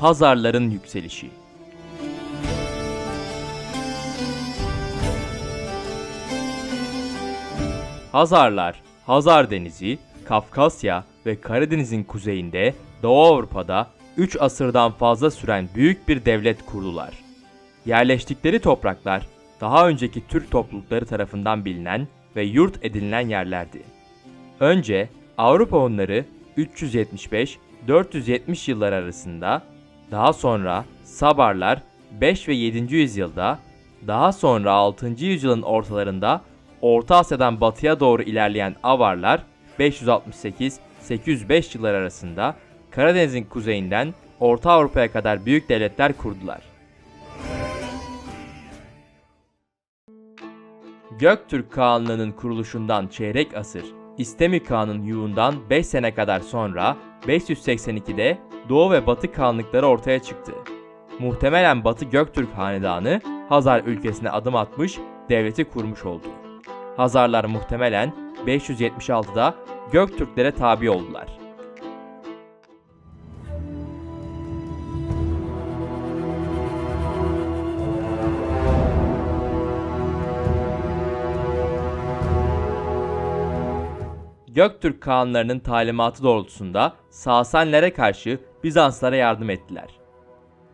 Hazarların yükselişi. Hazarlar, Hazar Denizi, Kafkasya ve Karadeniz'in kuzeyinde Doğu Avrupa'da 3 asırdan fazla süren büyük bir devlet kurdular. Yerleştikleri topraklar daha önceki Türk toplulukları tarafından bilinen ve yurt edinilen yerlerdi. Önce Avrupa onları 375-470 yıllar arasında, daha sonra Sabarlar 5 ve 7. yüzyılda, daha sonra 6. yüzyılın ortalarında Orta Asya'dan batıya doğru ilerleyen Avarlar 568-805 yıllar arasında Karadeniz'in kuzeyinden Orta Avrupa'ya kadar büyük devletler kurdular. Göktürk Kağanlığı'nın kuruluşundan çeyrek asır, İstemi Kağan'ın yuğundan 5 sene kadar sonra 582'de Doğu ve Batı Kağanlıkları ortaya çıktı. Muhtemelen Batı Göktürk Hanedanı Hazar ülkesine adım atmış, devleti kurmuş oldu. Hazarlar muhtemelen 576'da Göktürklere tabi oldular. Göktürk Kağanlarının talimatı doğrultusunda Sasanilere karşı Bizanslara yardım ettiler.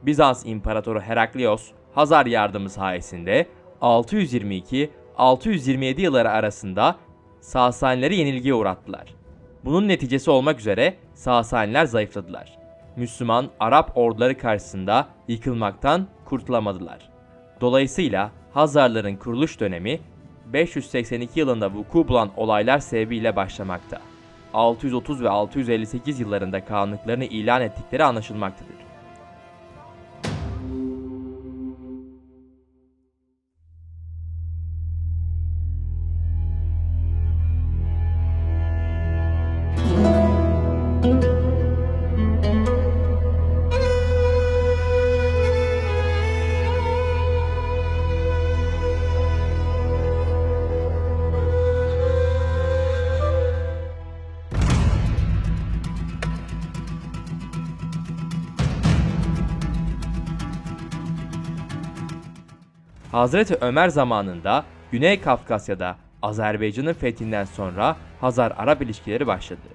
Bizans İmparatoru Heraklios, Hazar yardımı sayesinde 622-627 yılları arasında Sasanileri yenilgiye uğrattılar. Bunun neticesi olmak üzere Sasaniler zayıfladılar. Müslüman Arap orduları karşısında yıkılmaktan kurtulamadılar. Dolayısıyla Hazarların kuruluş dönemi 582 yılında vuku bulan olaylar sebebiyle başlamakta. 630 ve 658 yıllarında kanunluklarını ilan ettikleri anlaşılmaktadır. Hazreti Ömer zamanında Güney Kafkasya'da Azerbaycan'ın fethinden sonra Hazar-Arap ilişkileri başladı.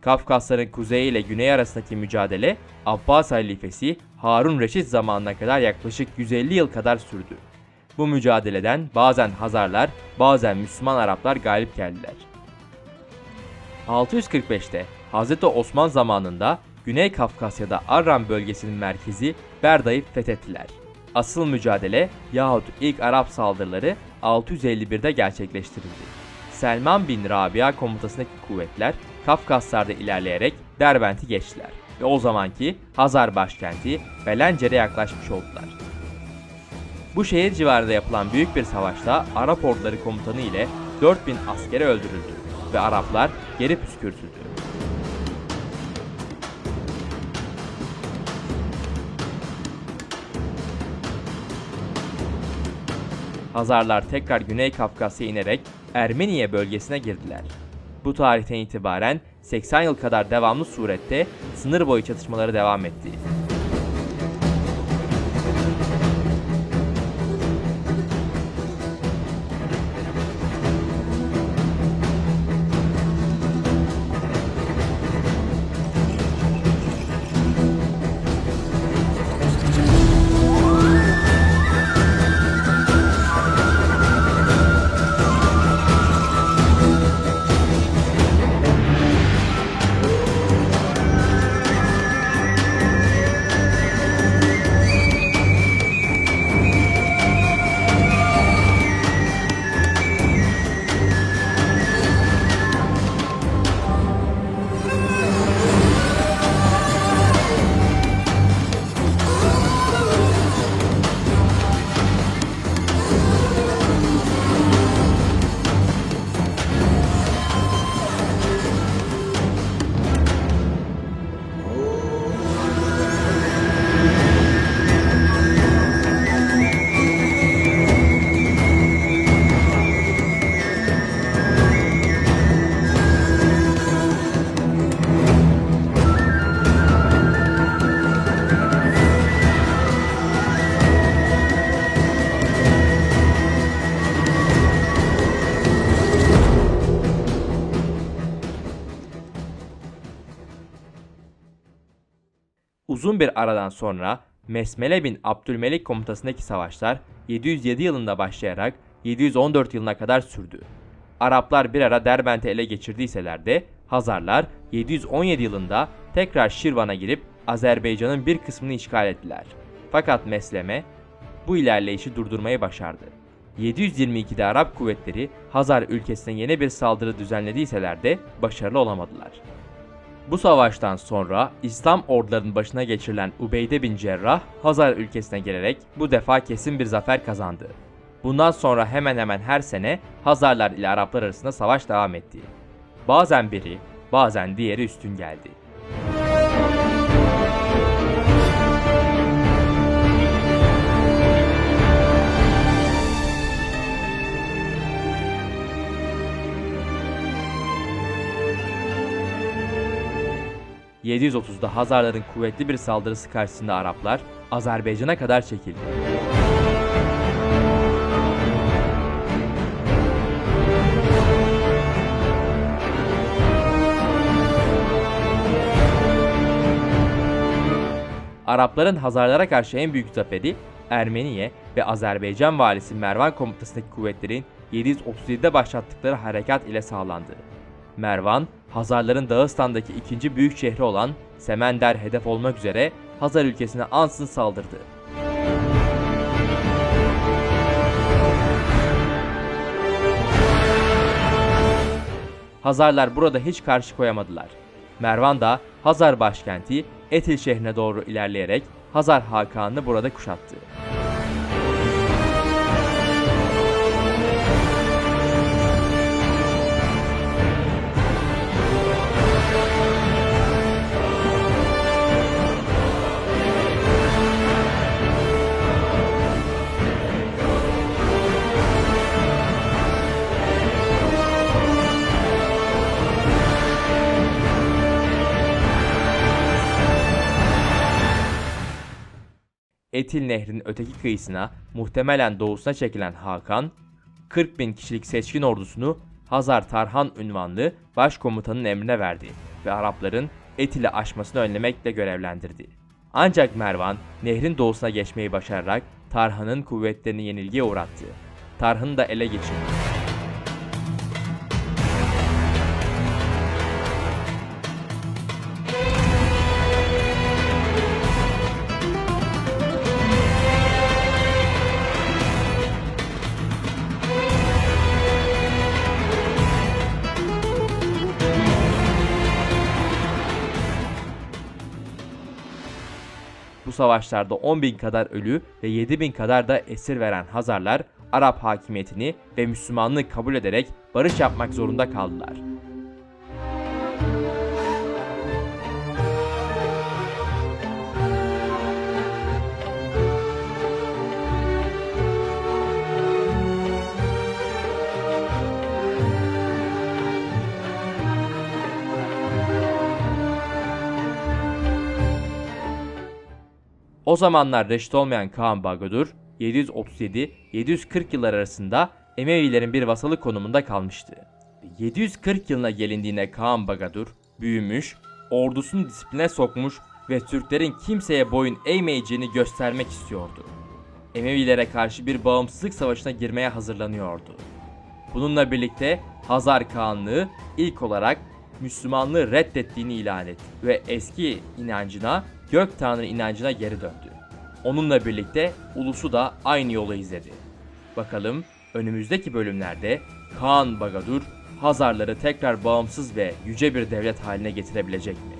Kafkasların kuzeyi ile güney arasındaki mücadele Abbas halifesi Harun Reşit zamanına kadar yaklaşık 150 yıl kadar sürdü. Bu mücadeleden bazen Hazarlar, bazen Müslüman Araplar galip geldiler. 645'te Hz. Osman zamanında Güney Kafkasya'da Arran bölgesinin merkezi Berda'yı fethettiler. Asıl mücadele yahut ilk Arap saldırıları 651'de gerçekleştirildi. Selman bin Rabia komutasındaki kuvvetler Kafkaslar'da ilerleyerek Derbent'i geçtiler ve o zamanki Hazar başkenti Belencer'e yaklaşmış oldular. Bu şehir civarında yapılan büyük bir savaşta Arap orduları komutanı ile 4000 askere öldürüldü ve Araplar geri püskürtüldü. Hazarlar tekrar Güney Kafkasya inerek Ermeniye bölgesine girdiler. Bu tarihten itibaren 80 yıl kadar devamlı surette sınır boyu çatışmaları devam etti. Uzun bir aradan sonra Mesmele bin Abdülmelik komutasındaki savaşlar 707 yılında başlayarak 714 yılına kadar sürdü. Araplar bir ara Derbent'i ele geçirdiyseler de Hazarlar 717 yılında tekrar Şirvan'a girip Azerbaycan'ın bir kısmını işgal ettiler. Fakat Mesleme bu ilerleyişi durdurmayı başardı. 722'de Arap kuvvetleri Hazar ülkesine yeni bir saldırı düzenlediyseler de başarılı olamadılar. Bu savaştan sonra İslam ordularının başına geçirilen Ubeyde bin Cerrah Hazar ülkesine gelerek bu defa kesin bir zafer kazandı. Bundan sonra hemen hemen her sene Hazarlar ile Araplar arasında savaş devam etti. Bazen biri, bazen diğeri üstün geldi. ...730'da Hazarların kuvvetli bir saldırısı karşısında Araplar Azerbaycan'a kadar çekildi. Arapların Hazarlara karşı en büyük zaferi Ermeniye ve Azerbaycan valisi Mervan komutasındaki kuvvetlerin 737'de başlattıkları harekat ile sağlandı. Mervan, Hazarların Dağıstan'daki ikinci büyük şehri olan Semender hedef olmak üzere Hazar ülkesine ansın saldırdı. Hazarlar burada hiç karşı koyamadılar. Mervan da Hazar başkenti Etil şehrine doğru ilerleyerek Hazar Hakan'ı burada kuşattı. Etil Nehri'nin öteki kıyısına muhtemelen doğusuna çekilen Hakan, 40 bin kişilik seçkin ordusunu Hazar Tarhan ünvanlı başkomutanın emrine verdi ve Arapların Etil'i aşmasını önlemekle görevlendirdi. Ancak Mervan nehrin doğusuna geçmeyi başararak Tarhan'ın kuvvetlerini yenilgiye uğrattı. Tarhan'ı da ele geçirdi. Bu savaşlarda 10 bin kadar ölü ve 7 bin kadar da esir veren Hazarlar, Arap hakimiyetini ve Müslümanlığı kabul ederek barış yapmak zorunda kaldılar. O zamanlar reşit olmayan Kaan Bagodur 737-740 yıllar arasında Emevilerin bir vasalı konumunda kalmıştı. 740 yılına gelindiğinde Kaan Bagodur büyümüş, ordusunu disipline sokmuş ve Türklerin kimseye boyun eğmeyeceğini göstermek istiyordu. Emevilere karşı bir bağımsızlık savaşına girmeye hazırlanıyordu. Bununla birlikte Hazar Kağanlığı ilk olarak Müslümanlığı reddettiğini ilan etti ve eski inancına, gök tanrı inancına geri döndü. Onunla birlikte ulusu da aynı yolu izledi. Bakalım önümüzdeki bölümlerde Kaan Bagadur Hazarları tekrar bağımsız ve yüce bir devlet haline getirebilecek mi?